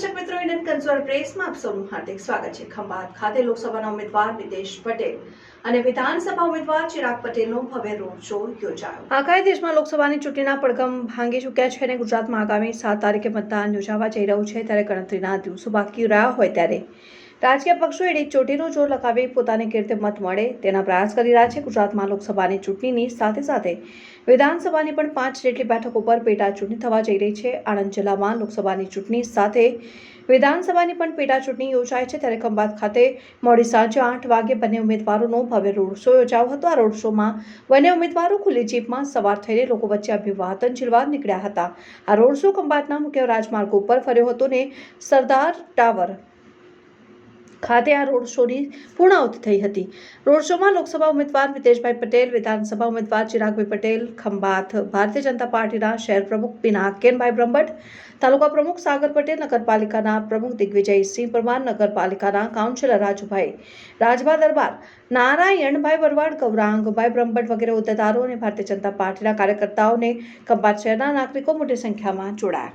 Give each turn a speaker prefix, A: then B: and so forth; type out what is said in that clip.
A: પંચોર પ્રેસમાં આપ સૌનું હાર્દિક સ્વાગત છે. ખંભાત ખાતે લોકસભાના ઉમેદવાર નિતેશ પટેલ અને વિધાનસભા ઉમેદવાર ચિરાગ પટેલનો ભવ્ય રોડ શો યોજાયો. આખા દેશમાં લોકસભાની ચૂંટણીના પડઘમ ભાંગી ચૂક્યા છે અને ગુજરાતમાં આગામી સાત તારીખે મતદાન યોજાવા જઈ રહ્યું છે. ત્યારે ગણતરીના દિવસો બાકી રહ્યા હોય ત્યારે રાજકીય પક્ષો એડી ચોટીનું જોર લગાવી પોતાની કીર્તિ મત મળે તેના પ્રયાસ કરી રહ્યા છે. ગુજરાતમાં લોકસભાની ચૂંટણીની સાથે સાથે વિધાનસભાની પણ પાંચ જેટલી બેઠકો પર પેટા ચૂંટણી થવા જઈ રહી છે. આણંદ જિલ્લામાં લોકસભાની ચૂંટણી સાથે વિધાનસભાની પણ પેટા ચૂંટણી યોજાય છે. ત્યારે ખંભાત ખાતે મોડી સાંજે આઠ વાગે બંને ઉમેદવારોનો ભવ્ય રોડ શો યોજાયો હતો. આ રોડ શોમાં બંને ઉમેદવારો ખુલ્લી જીપમાં સવાર થઈને લોકો વચ્ચે અભિવાદન ઝીલવા નીકળ્યા હતા. આ રોડ શો ખંભાતના મુખ્ય રાજમાર્ગ ઉપર ફર્યો હતો ને સરદાર ટાવર ખાતે આ રોડ શોની પૂર્ણાહુતિ થઈ હતી. રોડ શોમાં લોકસભા ઉમેદવાર મિતેશભાઈ પટેલ, વિધાનસભા ઉમેદવાર ચિરાગભાઈ પટેલ, ખંભાત ભારતીય જનતા પાર્ટીના શહેર પ્રમુખ પિનાકેનભાઈ બ્રહ્મભટ્ટ, તાલુકા પ્રમુખ સાગર પટેલ, નગરપાલિકાના પ્રમુખ દિગ્વિજયસિંહ પરમાર, નગરપાલિકાના કાઉન્સિલર રાજુભાઈ રાજભા દરબાર નારાયણભાઈ વરવાડ ગૌરાંગભાઈ બ્રહ્મભટ્ટ વગેરે હોદ્દેદારો અને ભારતીય જનતા પાર્ટીના કાર્યકર્તાઓને ખંભાત શહેરના નાગરિકો મોટી સંખ્યામાં જોડાયા.